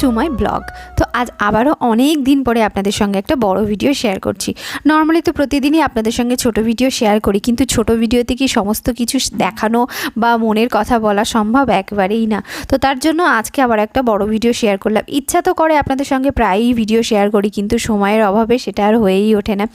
To my blog. তো আজ আবারও অনেক দিন পরে আপনাদের সঙ্গে একটা বড় ভিডিও শেয়ার করছি। নর্মালি তো প্রতিদিনই আপনাদের সঙ্গে ছোট ভিডিও শেয়ার করি, কিন্তু ছোট ভিডিওতে কি সমস্ত কিছু দেখানো বা মনের কথা বলা সম্ভব? একবারেই না। তো তার জন্য আজকে আবার একটা বড় ভিডিও শেয়ার করলাম। ইচ্ছা তো করে আপনাদের সঙ্গে প্রায়ই ভিডিও শেয়ার করি, কিন্তু সময়ের অভাবে সেটা আর হয়েই ওঠে না।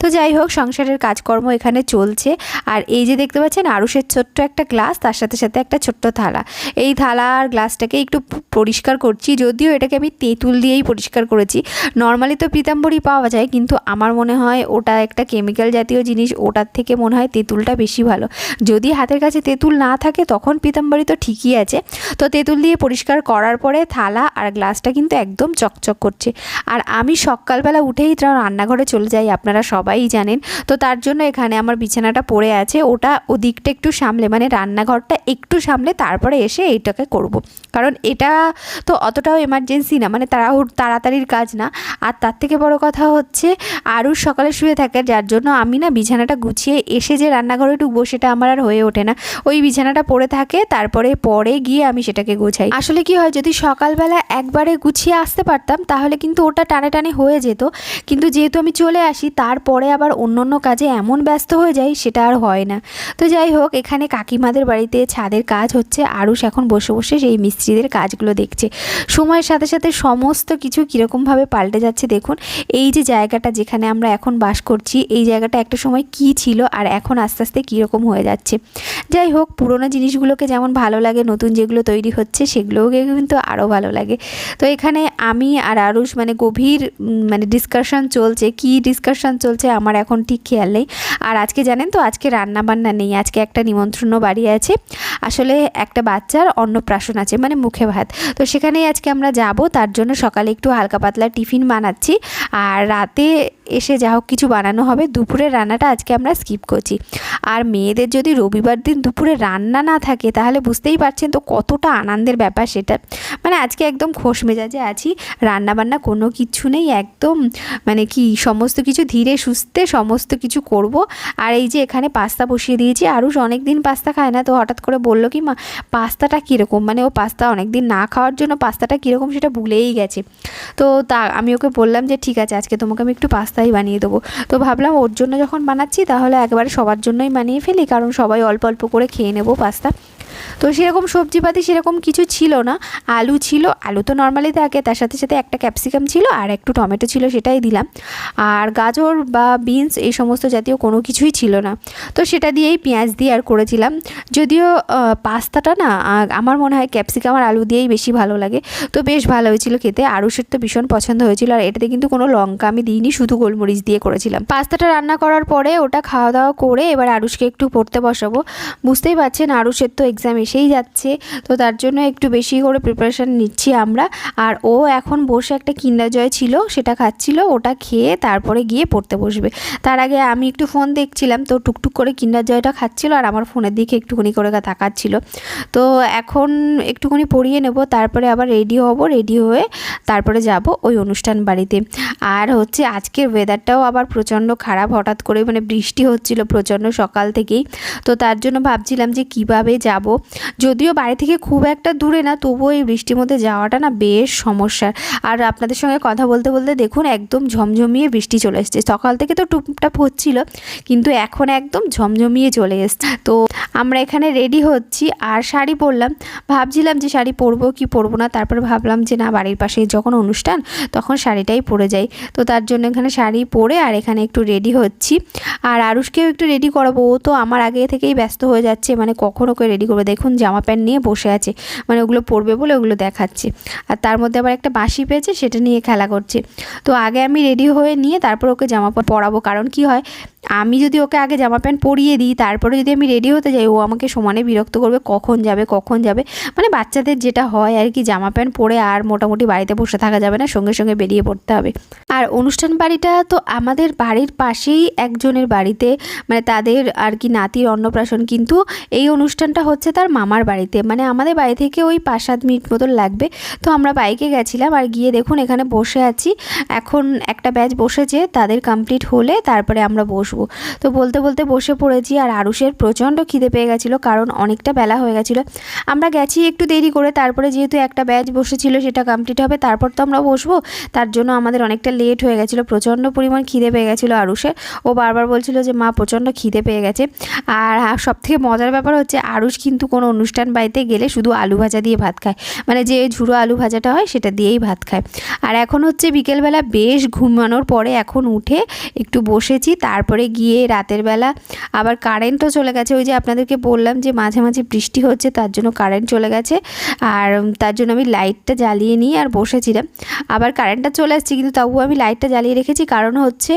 তো যাই হোক, সংসারের কাজকর্ম এখানে চলছে। আর এই যে দেখতে পাচ্ছেন, আরুষের ছোট্ট একটা গ্লাস তার সাথে সাথে একটা ছোট্ট থালা। এই থালা আর গ্লাসটাকে একটু পরিষ্কার করছি, যদিও এটাকে আমি তেঁতুল দিয়েই পরিষ্কার করেছি। নর্মালি তো পিতাম্বরী পাওয়া যায়, কিন্তু আমার মনে হয় ওটা একটা কেমিক্যাল জাতীয় জিনিস, ওটার থেকে মনে হয় তেঁতুলটা বেশি ভালো। যদি হাতের কাছে তেঁতুল না থাকে, তখন পিতাম্বরী তো ঠিকই আছে। তো তেঁতুল দিয়ে পরিষ্কার করার পরে থালা আর গ্লাসটা কিন্তু একদম চকচক করছে। আর আমি সকালবেলা উঠেই রান্নাঘরে চলে যাই, আপনারা সবাই জানেন। তো তার জন্য এখানে আমার বিছানাটা পড়ে আছে, ওটা ওদিকটা একটু সামলে মানে রান্নাঘরটা একটু সামলে তারপরে এসে এইটাকে করব। কারণ এটা তো অতটাও এমার্জেন্সি না মানে তাড়াহুড়, তাড়াতাড়ির কাজ না। আর তার থেকে বড় কথা হচ্ছে আরও সকালে শুয়ে থাকে, যার জন্য আমি না বিছানাটা গুছিয়ে এসে যে রান্নাঘরে ঢুকবো সেটা আমার আর হয়ে ওঠে না। ওই বিছানাটা পড়ে থাকে, তারপরে পরে গিয়ে আমি সেটাকে গোছাই। আসলে কি হয়, যদি সকালবেলা একবারে গুছিয়ে আসতে পারতাম, তাহলে কিন্তু ওটা টানে টানে হয়ে যেত। কিন্তু যেহেতু আমি চলে আসি, তারপরে আবার অন্য অন্য কাজে এমন ব্যস্ত হয়ে যাই, সেটা আর হয় না। তো যাই হোক, এখানে কাকিমাদের বাড়িতে ছাদের কাজ হচ্ছে, আরুষ এখন বসে বসে সেই মিস্ত্রিদের কাজগুলো দেখছে। সময়ের সাথে সাথে সমস্ত কিছু কীরকমভাবে পাল্টে যাচ্ছে দেখুন। এই যে জায়গাটা যেখানে আমরা এখন বাস করছি, এই জায়গাটা একটা সময় কি ছিল আর এখন আস্তে আস্তে কীরকম হয়ে যাচ্ছে। যাই হোক, পুরোনো জিনিসগুলোকে যেমন ভালো লাগে, নতুন যেগুলো তৈরি হচ্ছে, সেগুলোকে কিন্তু আরও ভালো লাগে। তো এখানে আমি আর আরুষ মানে গভীর মানে ডিসকাশন চলছে। কি ডিসকাশন চলছে আমার এখন ঠিক খেয়াল নেই। আর আজকে জানেন তো, আজকে রান্না বান্না নেই, আজকে একটা নিমন্ত্রণ বাড়ি আছে। আসলে একটা বাচ্চার অন্নপ্রাশন আছে মানে মুখে ভাত। তো সেখানেই আজকে আমরা যাব, তার জন্য সকালে একটু হালকা পাতলা টিফিন বানাচ্ছি। আর রাতে এসে যা হোক কিছু বানানো হবে, দুপুরের রান্নাটা আজকে আমরা স্কিপ করছি। আর মেয়েদের যদি রবিবার দিন দুপুরে রান্না না থাকে, তাহলে বুঝতেই পারছেন তো কতটা আনন্দের ব্যাপার সেটা। মানে আজকে একদম খোশ মেজাজে আছি রান্না বান্না কোনো কিছু নেই, একদম মানে কি সমস্ত কিছু ধীরে সুস্থে সমস্ত কিছু করব। আর এই যে এখানে পাস্তা বসিয়ে দিয়েছি, আরুষ অনেক দিন পাস্তা খায় না, তো হঠাৎ করে বলল কি, মা, পাস্তাটা কীরকম? মানে ও পাস্তা অনেক দিন না খাওয়ার জন্য পাস্তাটা কীরকম সেটা ভুলেই গেছে। তো তা, আমি ওকে বললাম যে, ঠিক আছে, আজকে তোমাকে আমি একটু পাস্তাই বানিয়ে দেবো। তো ভাবলাম ওর জন্য যখন বানাচ্ছি তাহলে একবারে সবার জন্যই বানিয়ে ফেলি, কারণ সবাই অল্প অল্প করে খেয়ে নেব পাস্তা। তো সেরকম সবজিপাতি সেরকম কিছু ছিল না। আলু ছিল, আলু তো নর্মালি থাকে, তার সাথে সাথে একটা ক্যাপসিকাম ছিল আর একটু টমেটো ছিল সেটাই দিলাম। আর গাজর বা বিনস এই সমস্ত জাতীয় কোনো কিছুই ছিল না। তো সেটা দিয়েই পেঁয়াজ দিয়ে আর করেছিলাম। যদিও পাস্তাটা না আমার মনে হয় ক্যাপসিকাম আর আলু দিয়েই বেশি ভালো লাগে। তো বেশ ভালো হয়েছিল খেতে। আরুষের তো ভীষণ পছন্দ হয়েছিল আর এটাতে কিন্তু কোনো লঙ্কা আমি দিইনি, শুধু গোলমরিচ দিয়ে করেছিলাম। পাস্তাটা রান্না করার পরে ওটা খাওয়া দাওয়া করে এবার আরুষকে একটু পড়তে বসাবো। বুঝতেই পারছেন, আরুষের তো এক্সাম এসেই যাচ্ছে। তো তার জন্য একটু বেশি করে প্রিপারেশান নিচ্ছি আমরা। আর ও এখন বসে একটা কিন্ডার জয় ছিল, সেটা খাচ্ছিল, ওটা খেয়ে তারপরে গিয়ে পড়তে বসবে। তার আগে আমি একটু ফোন দেখছিলাম, তো টুকটুক করে কিন্ডার জয়টা খাচ্ছিল আর আমার ফোনের দিকে একটুখানি করে তাকাচ্ছিল। তো এখন একটুখানি পড়িয়ে নেব, তারপরে আবার রেডি হব রেডি হয়ে তারপরে যাব ওই অনুষ্ঠান বাড়িতে। আর হচ্ছে আজকের ওয়েদারটাও আবার প্রচণ্ড খারাপ, হঠাৎ করে মানে বৃষ্টি হচ্ছিল প্রচণ্ড সকাল থেকেই। তো তার জন্য ভাবছিলাম যে কীভাবে যাব যদিও বাড়ি থেকে খুব একটা দূরে না, তবুও এই বৃষ্টির মধ্যে যাওয়াটা না বেশ সমস্যার। আর আপনাদের সঙ্গে কথা বলতে বলতে দেখুন, একদম ঝমঝমিয়ে বৃষ্টি চলে এসছে। সকাল থেকে তো টুপটাপ হচ্ছিল, কিন্তু এখন একদম ঝমঝমিয়ে চলে এসছে। তো আমরা এখানে রেডি হচ্ছি, আর শাড়ি পরলাম। ভাবছিলাম যে শাড়ি পরবো, কি পরবো না, তারপর ভাবলাম যে না, বাড়ির পাশে যখন অনুষ্ঠান, তখন শাড়িটাই পরে যাই। তো তার জন্য এখানে শাড়ি পরে, আর এখানে একটু রেডি হচ্ছি। আর আরুষকেও একটু রেডি করাবো, ও তো আমার আগে থেকেই ব্যস্ত হয়ে যাচ্ছে মানে কখন ওকে রেডি করবে দেখুন, জামা প্যান্ট নিয়ে বসে আছে। মানে ওগুলো পরবে বলে ওগুলো দেখাচ্ছে। আর তার মধ্যে আবার একটা বাঁশি পেয়েছে, সেটা নিয়ে খেলা করছে। তো আগে আমি রেডি হয়ে নিয়ে তারপর ওকে জামা পরাবো। কারণ কি হয় আমি যদি ওকে আগে জামা প্যান্ট পরিয়ে দিই, তারপরে যদি আমি রেডি হতে যাই, ও আমাকে সমানে বিরক্ত করবে, কখন যাবে কখন যাবে। মানে বাচ্চাদের যেটা হয় আর কি, জামা প্যান্ট পরে আর মোটামুটি বাড়িতে বসে থাকা যাবে না, সঙ্গে সঙ্গে বেরিয়ে পড়তে হবে। আর অনুষ্ঠান বাড়িটা তো আমাদের বাড়ির পাশেই একজনের বাড়িতে মানে তাদের আর কি নাতির অন্নপ্রাশন, কিন্তু এই অনুষ্ঠানটা হচ্ছে তার মামার বাড়িতে। মানে আমাদের বাড়ি থেকে ওই পাঁচ সাত মিনিট মতন লাগবে। তো আমরা বাইকে গেছিলাম আর গিয়ে দেখুন, এখানে বসে আছি। এখন একটা ব্যাচ বসেছে, তাদের কমপ্লিট হলে তারপরে আমরা বসবো। বসবো তো বলতে বলতে বসে পড়েছি আর আরুষের প্রচণ্ড খিদে পেয়ে গেছিল, কারণ অনেকটা বেলা হয়ে গেছিল। আমরা গেছি একটু দেরি করে, তারপরে যেহেতু একটা ব্যাচ বসেছিল সেটা কমপ্লিট হবে, তারপর তো আমরা বসবো। তার জন্য আমাদের অনেকটা লেট হয়ে গেছিল, প্রচণ্ড পরিমাণ খিদে পেয়ে গেছিল আরুষের। ও বারবার বলছিল যে, মা, প্রচণ্ড খিদে পেয়ে গেছে। আর সব থেকে মজার ব্যাপার হচ্ছে, আরুষ কিন্তু কোনো অনুষ্ঠান বাড়িতে গেলে শুধু আলু ভাজা দিয়ে ভাত খায়। মানে যে ঝুড়ো আলু ভাজাটা হয়, সেটা দিয়েই ভাত খায়। আর এখন হচ্ছে বিকেলবেলা বেশ ঘুমানোর পরে এখন উঠে একটু বসেছি, তারপরে গিয়ে রাতের বেলা আবার কারেন্টও চলে গেছে। ওই যে আপনাদেরকে বললাম যে মাঝে মাঝে বৃষ্টি হচ্ছে, তার জন্য কারেন্ট চলে গেছে। আর তার জন্য আমি লাইটটা জ্বালিয়ে নিয়ে আর বসেছিলাম। আবার কারেন্টটা চলে আসছে, কিন্তু তবুও আমি লাইটটা জ্বালিয়ে রেখেছি। কারণ হচ্ছে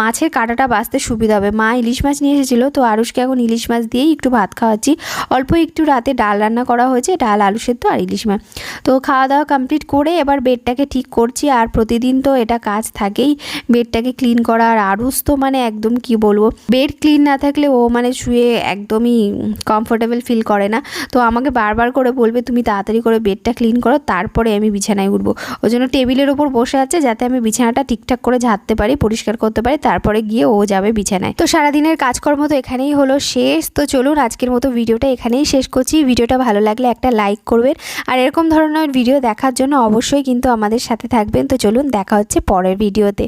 মাছের কাঁটাটা বাঁচতে সুবিধা হবে। মা ইলিশ মাছ নিয়ে এসেছিল, তো আরুষকে এখন ইলিশ মাছ দিয়েই একটু ভাত খাওয়াচ্ছি। অল্প একটু রাতে ডাল রান্না করা হয়েছে, ডাল, আলু সেদ্ধ আর ইলিশ মাছ। তো খাওয়া দাওয়া কমপ্লিট করে এবার বেডটাকে ঠিক করছি। আর প্রতিদিন তো এটা কাজ থাকেই। বেডটাকে ক্লিন করা আর আরুষ তো মানে একদম কি বলব? বেড ক্লিন না থাকলে ও মানে শুয়ে একদমই কমফোর্টেবল ফিল করে না। তো আমাকে বারবার করে বলবে, তুমি তাড়াতাড়ি করে বেডটা ক্লিন করো, তারপরে আমি বিছানায় উঠবো। ওই জন্য টেবিলের ওপর বসে আছে যাতে আমি বিছানাটা ঠিকঠাক করে ঝাড়তে পারি, পরিষ্কার করতে পারি, তারপরে গিয়ে ও যাবে বিছানায়। তো সারাদিনের কাজকর্ম তো এখানেই হলো শেষ। তো চলুন আজকের মতো ভিডিওটা এখানেই শেষ করছি। ভিডিওটা ভালো লাগলে একটা লাইক করবেন। আর এরকম ধরনের ভিডিও দেখার জন্য অবশ্যই কিন্তু আমাদের সাথে থাকবেন। তো চলুন দেখা হচ্ছে পরের ভিডিওতে